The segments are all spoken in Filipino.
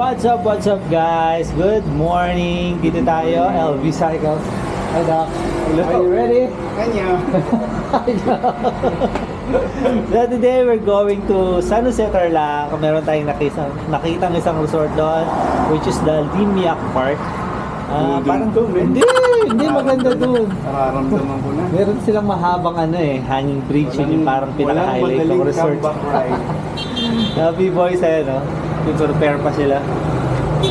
What's up, what's up guys? Good morning! Dito tayo, LV Cycles. Hi Doc. Are you ready? Kanya. So today we're going to San Jose Tarlac. Meron tayong nakita, nakita isang resort doon which is the Limiac Park. Ah, parang to, man. Hindi, hindi maganda doon. Nararamdaman ko na. Meron silang mahabang ano eh, hanging bridge yun yung parang pinaka-highlight ng resort. Happy boys eh, no? Prepare pa sila.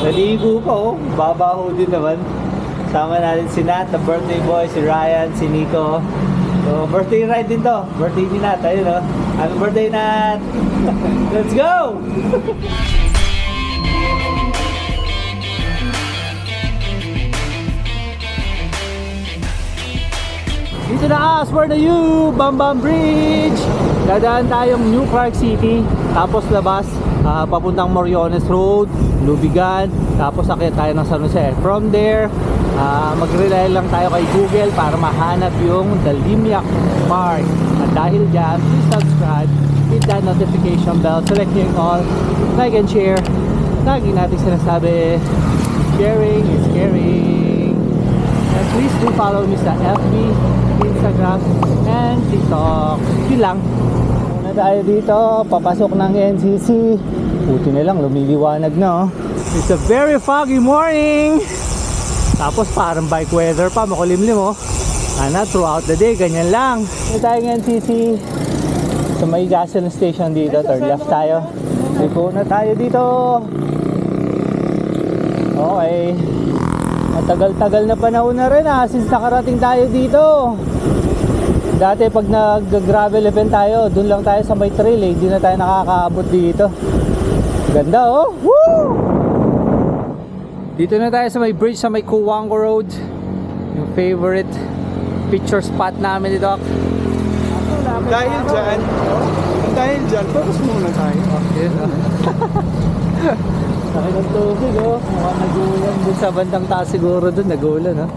Naligo pa oh, babaho din naman. Sama natin si Nat, the birthday boy, si Ryan, si Nico. So, birthday ride din to. Birthday ni Nat, ayun oh. Happy birthday Nat! Let's go! Dito na us, where na you? Bambam Bridge! Dadaan tayong New Clark City, tapos labas, ah, papuntang Moriones Road, Lubigan, tapos akit tayo ng San Jose. From there, ah, mag-rely lang tayo kay Google para mahanap yung The Limiac Park. At dahil dyan, please subscribe, hit that notification bell, select nyo yung all, like and share. Lagi natin sinasabi, sharing is caring. And please do follow me sa FB, Instagram, and TikTok. Yun lang. Muna tayo dito, papasok ng NCC. Buti na lang, lumiliwanag na oh. It's a very foggy morning. Tapos parang bike weather pa, makulimlim oh. Ana, throughout the day, ganyan lang. Muna tayo ng NCC. Sa may gasoline station dito, third left tayo. Liko na tayo dito. Okay. Matagal-tagal na panahon na rin ah, since nakarating tayo dito. Dati pag nag-gravel event tayo, dun lang tayo sa may trail eh, hindi na tayo nakakaabot dito. Ganda oh! Woo! Dito na tayo sa may bridge sa may Kuwango Road. Yung favorite picture spot namin dito. Dahil dyan, dahil dyan, focus muna tayo. Ah. Laki ng tubig oh. Mukhang nagulan dun sa bandang taas siguro dun, nagulan oh.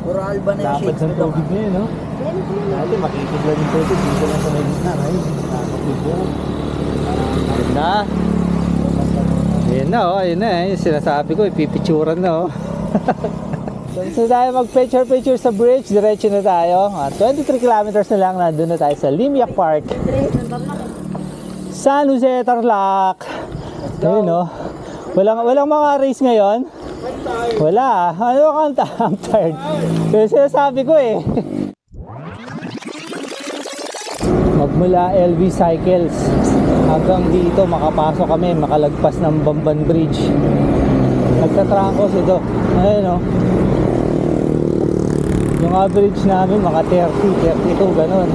Puro alba na yung Dapat shakes ng nito. tubig ngayon, no? Dati makikid lang yung tubig, dito lang sa may gitna, right? Nakakatibo. Ayun na. Ayun na, oh. Ayun na, eh. Yung sinasabi ko, ipipicturan na, oh. So tayo mag-picture-picture sa bridge, diretso na tayo. Ah, 23 kilometers na lang, nandun na tayo sa Limiac Park. San Jose, Tarlac. Ayun, no? Walang, walang mga race ngayon. Wala. Ano kanta? I'm tired. Kaya sinasabi ko eh. Magmula LV Cycles hanggang dito makapasok kami, makalagpas ng Bamban Bridge. Nagtatrangkos ito. Ayun o. Yung average namin mga 30, 32, ganun.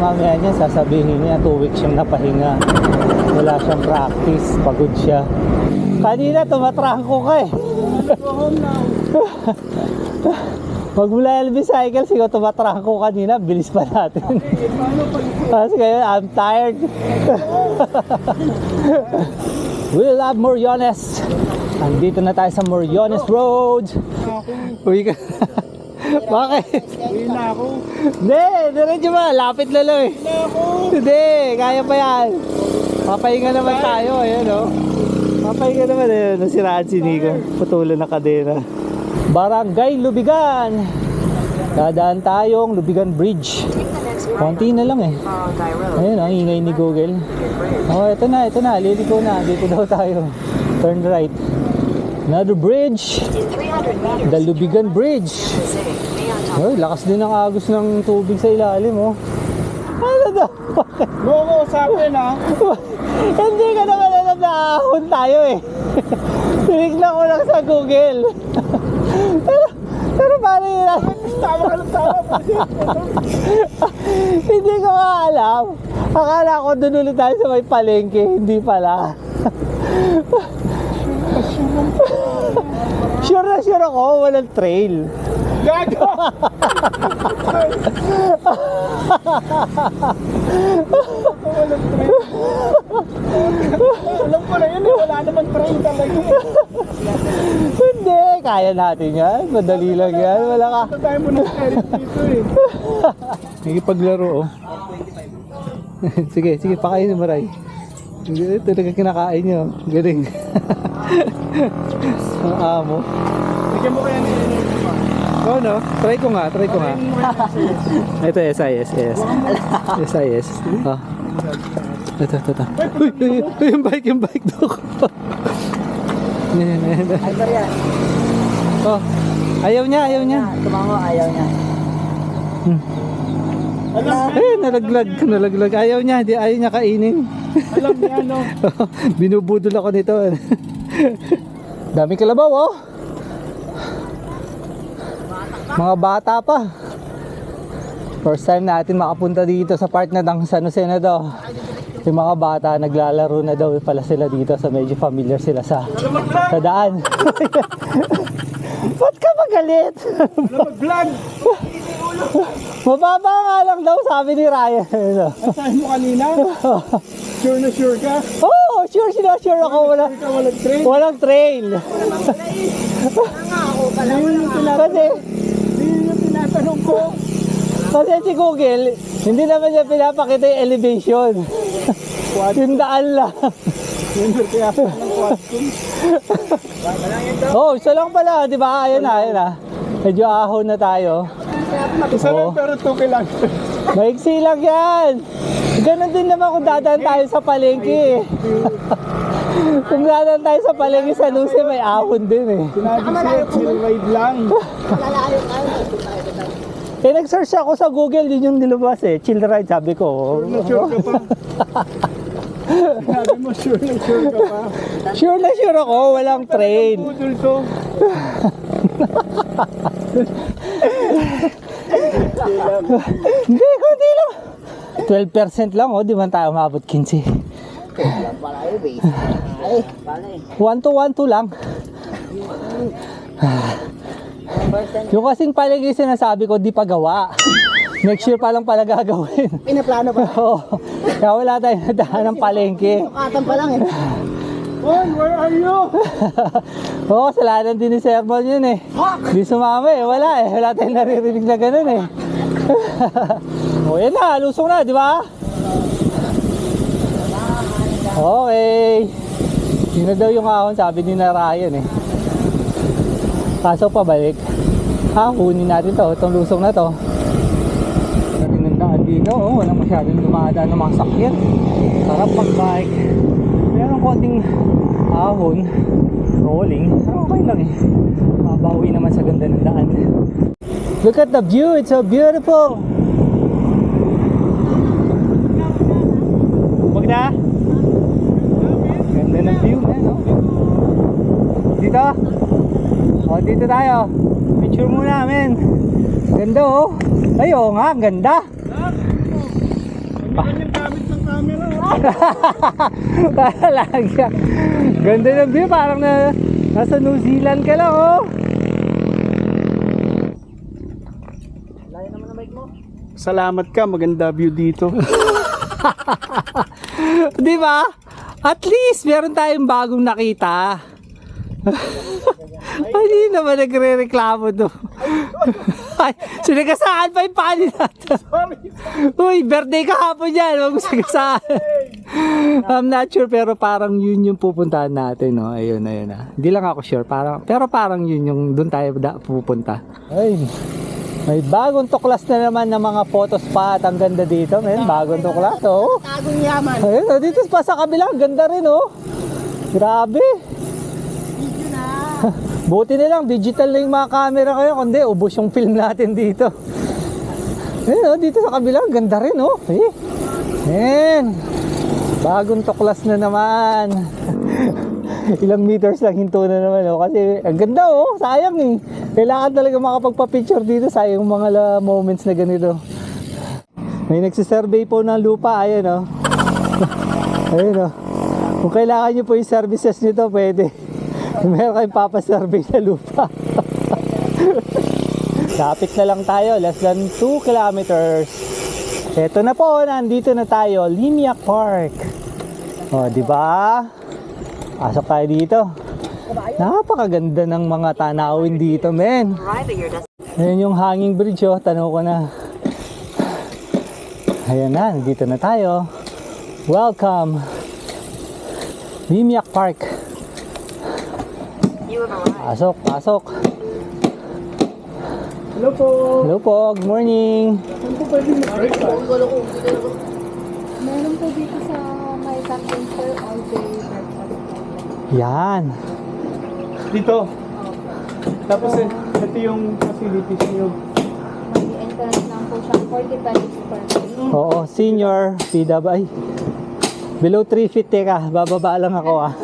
Mamaya niya sasabihin niya 2 weeks siyang napahinga. Wala siyang practice, pagod siya. Kanina tumatrangko ka eh. Magmula LB Cycle, sigaw tumatrangko kanina, bilis pa natin. Kasi ngayon, I'm tired. We love Moriones. Andito na tayo sa Moriones Road. Uwi ka. Bakit? Uwi na ako. Hindi, diretso ba? Lapit na lang eh. Uwi ako. Hindi, kaya pa yan. Papahinga naman tayo, ayan o. Papahinga naman, ayan, nasiraan si Nico. Putulan na kadena. Barangay Lubigan. Dadaan tayong Lubigan Bridge. Konti na lang eh. Ayun, ang ingay ni Google. Oh, ito na, ito na. Liliko na. Dito daw tayo. Turn right. Another bridge. The Lubigan Bridge. Ay, lakas din ang agos ng tubig sa ilalim, oh. Ano daw? Loko sa akin ha. Hindi ka naman alam na ahon tayo eh. Tinignan ko lang sa Google. pero, pero paano yun? Tawa ka ng tawa. Hindi ko nga alam. Akala ko doon ulit tayo sa may palengke. Hindi pala. sure na sure ako, walang trail. Gago. Alam ko na yun eh. Wala naman train talaga eh. Hindi, kaya natin yan. Madali lang yan. Wala ka. Ito tayo muna sa dito eh. Nakipaglaro oh. sige, sige, pakainin mo Ray. Hindi, talaga kinakain nyo. Galing. Ang amo. Bigyan mo kaya ni Enel pa. Oo no, try ko nga, try ko nga. Ito SIS, yes. SIS. Ah. Ito, ito, ito. Uy, uy, uy, yung bike, yung bike dok. Yan, yan, yan. Ay. Oh, ayaw niya, ayaw niya. Tumango, ayaw niya. Eh, nalaglag, nalaglag. Ayaw niya, di, ayaw niya kainin. Alam niya, no? Binubudol ako nito. Dami kalabaw, oh. Mga bata pa. First time natin makapunta dito sa part na ng San Jose na daw. Yung mga bata naglalaro na daw pala sila dito sa medyo familiar sila sa sa daan. Ba't ka magalit? Vlog! Mababa nga lang daw sabi ni Ryan. Asahin mo kanina? Sure na sure ka? oh, sure sila, sure ako. Wala, walang train? walang trail. Tinatanong, Kasi, tinatanong ko. kasi si Google, hindi naman niya pinapakita yung elevation. yung daan lang. Oh, isa lang pala, di ba? Ayan na, ayan na. Medyo ahon na tayo. Isa lang Oo. pero 2 kilometers. Maiksi lang yan. Ganon din naman kung dadaan tayo sa palengke. Kung dadaan tayo sa palengke sa Luce, may ahon din eh. Sinabi siya, chill ride lang. Eh, nag-search ako sa Google, yun yung nilabas eh. Chill ride, sabi ko. Sure na sure ka pa. Sinabi mo sure na sure ka pa. Sure na sure ako, walang train. Pudol to. Hindi, konti lang. 12% lang, oh, di man tayo umabot 15. 1 to 1 to lang. Yung kasing palagi sinasabi ko, di pa gawa. Next year pa lang pala gagawin. Pinaplano pa. Oo. Kaya wala tayong nadahan ng palengke. Sukatan pa lang eh. Juan, where are you? Oo, kasalanan din ni Sermon yun eh. Di sumama eh, wala eh. Wala tayong naririnig na ganun eh. o yan na, lusong na, di ba? Okay. Yun na daw yung ahon, sabi ni na Ryan eh. Kaso pabalik. Ha, kunin natin to, itong lusong na to. Ng daan dito, oh, walang masyadong dumadaan ng mga sakyan. Sarap pag-bike. Meron konting ahon, rolling. Pero okay lang eh. Mabawi naman sa ganda ng daan. Look at the view, it's so beautiful. Huwag na. Ganda ng view, man. Oh. Dito. O, dito tayo. Picture muna, men. Ganda, oh. Ay, oo nga, ganda. Yung gamit ng camera? Talaga. Ganda ng view, parang na, nasa New Zealand ka lang, oh. Salamat ka, maganda view dito. Di ba? At least, meron tayong bagong nakita. Ay, hindi naman nagre-reklamo to. Ay, sinagasaan pa yung pani natin. Uy, birthday kahapon yan. Huwag mo sinagasaan. I'm not sure pero parang yun yung pupuntahan natin. No? Ayun, ayun na. Hindi lang ako sure. Parang, pero parang yun yung doon tayo da, pupunta. Ay, may bagong tuklas na naman ng mga photo spot. Ang ganda dito, men. Bagong tuklas, oh. Tagong yaman. Ayun, oh, dito pa sa kabila, ang ganda rin oh. Grabe. Buti na lang, digital na yung mga camera kayo, kundi ubos yung film natin dito. Ayun oh, dito sa kabila, ganda rin oh. Eh. Ayan. Bagong tuklas na naman. Ilang meters lang hinto na naman oh. Kasi ang ganda oh, sayang eh. Kailangan talaga makapagpa-picture dito, sayang mga la- moments na ganito. May nagsisurvey po ng lupa, ayan oh. Ayun oh. Kung kailangan nyo po yung services nito, pwede. Meron kayong papasurvey na lupa. Lapit na lang tayo, less than 2 kilometers. Ito na po, nandito na tayo, Limia Park. O, di ba? Pasok tayo dito. Napakaganda ng mga tanawin dito, men. Ayan yung hanging bridge, oh. Tanaw ko na. Ayan na, nandito na tayo. Welcome Mimiak Park. Pasok, pasok. Hello po. Hello po, good morning. Saan po pwede? Meron po dito sa may Captain Sir all day breakfast. Yan. Dito. Tapos eh, ito yung facilities niyo. May entrance lang po siya, 40 pesos per day. Oo, senior, PW. Ay, below 3 feet teka, bababa lang ako ah.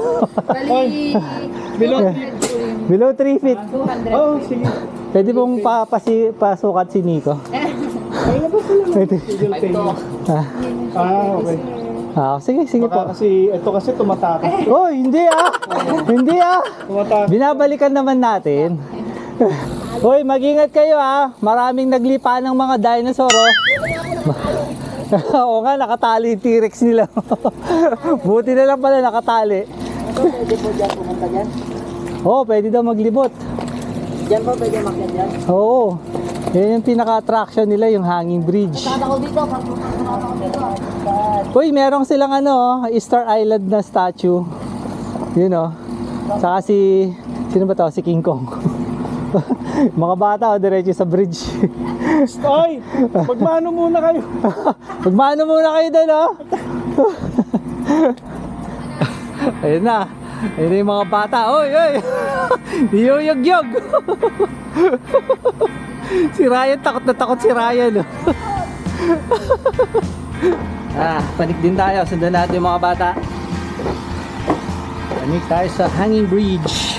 Bali, Below 200 po yun. Below 3 feet. 200. Oh, sige. Pwede pong pa, pasi, pasukat si Nico. Pwede. Single pay. Ah, Ah, okay. ah, sige, sige Baka po. kasi, ito kasi tumatakas. Oh, hindi ah! hindi ah! Tumatakas. Binabalikan naman natin. Hoy, mag-ingat kayo ah. Maraming naglipa ng mga dinosaur oh. Oo nga, nakatali yung T-Rex nila. Buti na lang pala nakatali. Pwede po dyan pumunta dyan. Oo, pwede daw maglibot. Dyan po pwede makiyan dyan. Oo. Yan yung pinaka-attraction nila, yung hanging bridge. Kada ko dito, pag pumunta ako dito. Uy, merong silang ano, Easter Island na statue. Yun oh. Saka si, sino ba to? Si King Kong. Mga bata, oh, diretso sa bridge. Ay! Magmano muna kayo. Magmano muna kayo doon, oh. Ayun na. Na yung mga bata. Oy, oy. Yuyog-yog. si Ryan, takot na takot si Ryan. Ah, panik din tayo. Sundan natin yung mga bata. Panik tayo sa hanging bridge.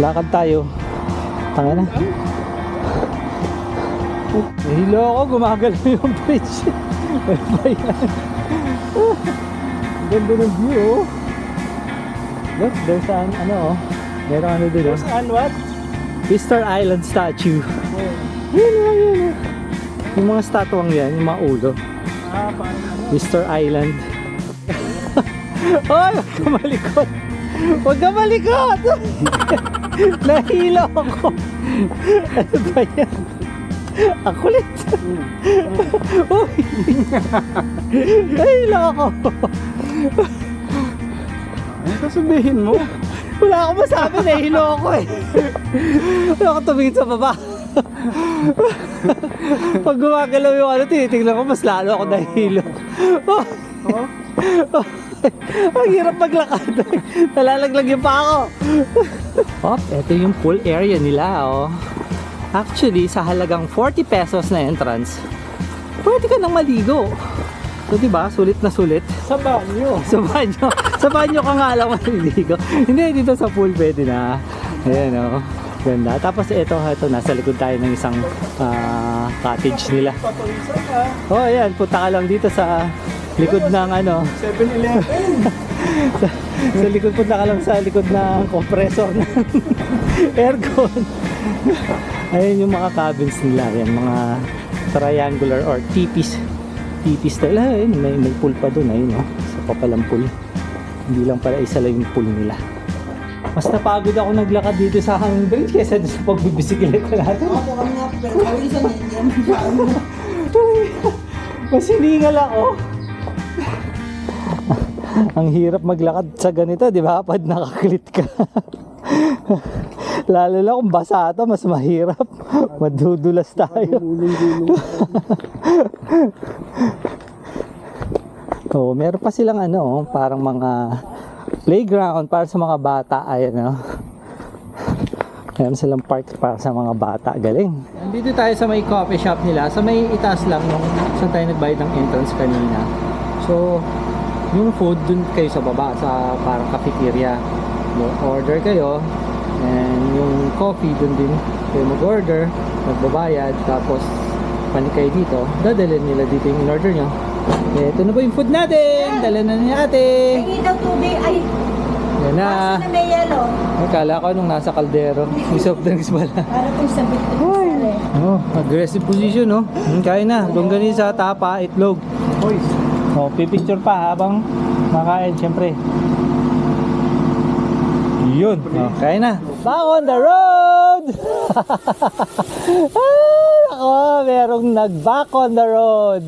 Lakad tayo. Tanga na. Nahilo ako, gumagalaw yung bridge. Ano ba yan? Ganda ng view, oh. Look, there's an, ano, oh. Meron ano dun, oh. Saan, what? Easter Island statue. Yun, oh, yun. Yung mga statuang yan, yung mga ulo. Ah, parang ano. Easter Island. Hoy, huwag ka malikot. Huwag ka malikot. Nahilo ako. Ano ba yan? Ang kulit. Uy. Nahilo ako. Ano sasabihin mo? Wala akong masabi. Nahilo ako eh. Wala ako tumingin sa baba. Pag gumagalaw yung ano, tinitingnan ko, mas lalo ako nahilo. Oh? Ang hirap maglakad. Nalalaglag yung pa ako. Pop, ito yung pool area nila, oh. Actually, sa halagang 40 pesos na entrance, pwede ka nang maligo. So, di ba? Sulit na sulit. Sa banyo. Sa banyo. sa banyo ka nga lang maliligo. Hindi, dito sa pool pwede na. Ayan, oh. Ganda. Tapos ito, ito, nasa likod tayo ng isang ah, cottage nila. Oh, ayan. Punta ka lang dito sa likod ng ano, 7-Eleven. sa likod punta ka lang sa likod ng compressor ng aircon. Ayun yung mga cabins nila, yan mga triangular or tipis. Tipis style. Ah, ayun, may, may pool pa doon, ayun oh. Sa papalang pool. Hindi lang pala isa lang yung pool nila. Mas napagod ako naglakad dito sa hanging bridge kaysa sa pagbibisikleta natin. Ako kami nga, pero kawisan din yan. Mas hiningal ako. Ang hirap maglakad sa ganito, di ba? Pag nakaklit ka. Lalo na kung basa ito, mas mahirap. Madudulas tayo. Oo, meron pa silang ano, oh, parang mga playground para sa mga bata. Ayan, oh. Meron silang park para sa mga bata. Galing. Nandito tayo sa may coffee shop nila. Sa may itaas lang nung saan tayo nagbayad ng entrance kanina. So, yung food dun kayo sa baba sa parang cafeteria. No, order kayo. And yung coffee dun din kayo mag-order. Magbabayad. Tapos, panik kayo dito. Dadalhin nila dito yung in-order nyo. Eh, ito na po yung food natin. Dala na ni ate. Hingi daw tubig, ay, Yan na. na may yelo. Akala ko nung nasa kaldero. Yung soft drinks pala. Para sabit ko sale. Oh, aggressive position, no? Hmm, kaya na. Longganisa, tapa, itlog. Boys. Oh, pipicture pa habang makain, syempre. Yun. Oh, kaya na. Back on the road! Ay, ako, merong nag-back on the road.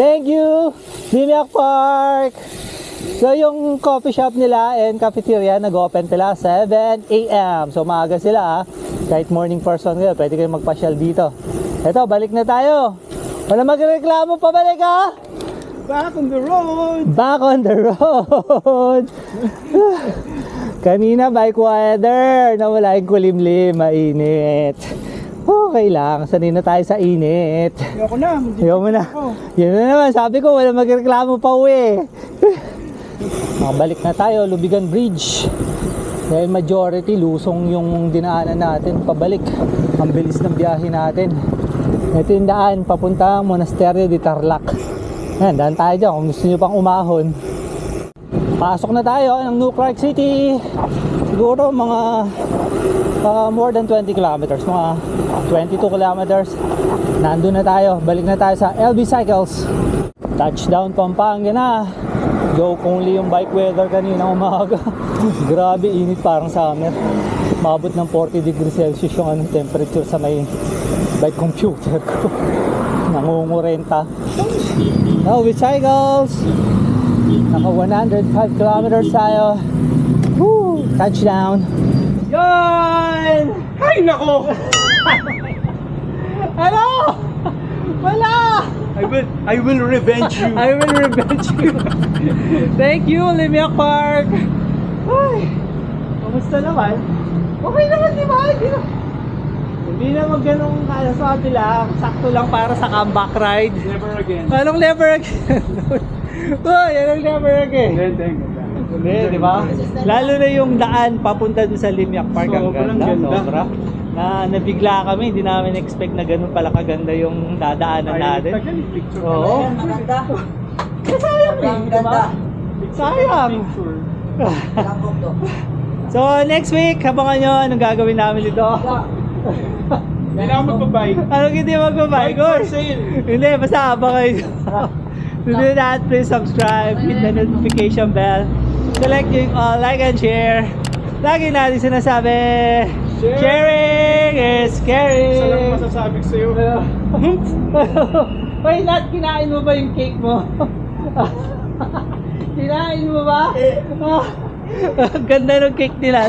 Thank you, Biniak Park! So yung coffee shop nila and cafeteria nag-open pala 7 a.m. So maaga sila ah. Kahit morning person kayo, pwede kayo magpasyal dito. Eto, balik na tayo. Wala magreklamo pa balik ah. Back on the road! Back on the road. Kanina bike weather, nawala yung kulimlim, mainit. Okay lang, sanay na tayo sa init. Ayoko na. Ayaw mo na. ako. Yun na naman, sabi ko, wala magreklamo pa uwi. Makabalik na tayo, Lubigan Bridge. Dahil majority, lusong yung dinaanan natin pabalik. Ang bilis ng biyahe natin. Ito yung daan, papuntang Monasterio de Tarlac. Yan, daan tayo dyan kung gusto nyo pang umahon. Pasok na tayo ng New Clark City. Siguro mga uh, more than 20 kilometers, mga 22 kilometers. Nandun na tayo, balik na tayo sa LB Cycles. Touchdown Pampanga na. Joke only yung bike weather kanina umaga. Grabe init parang summer. Mabot ng 40 degrees Celsius yung ano, temperature sa may bike computer ko. Nangungurenta. Now with cycles. Naka 105 kilometers tayo. Woo! Touchdown. Yan! Ay, nako! Ano? Wala! I will, I will revenge you. I will revenge you. Thank you, Limia Park. Ay, kamusta naman? Okay naman, di ba? Hindi na, hindi naman ganun kaya sa lang. Sakto lang para sa comeback ride. Never again. Anong never again? Uy, anong never again? Then, Hindi, di ba? Lalo na yung daan papunta dun sa Limyak Park. Ang Sobrang ganda, ganda. sobra. Na nabigla kami, hindi namin expect na ganun pala kaganda yung dadaanan natin. Picture Oo. Ayan, maganda. Sayang eh, di ba? Sayang. Picture. So next week, abangan nyo anong gagawin namin dito. Hindi ako magbabike. Anong hindi magbabay Bike for sale. Hindi, basta abangan nyo. to do that, please subscribe, hit the notification bell, select yung all, like and share. Lagi natin sinasabi, Share. sharing is caring. Isa lang masasabi ko sa'yo. Wait, not kinain mo ba yung cake mo? kinain mo ba? Ah, Ganda ng cake nila.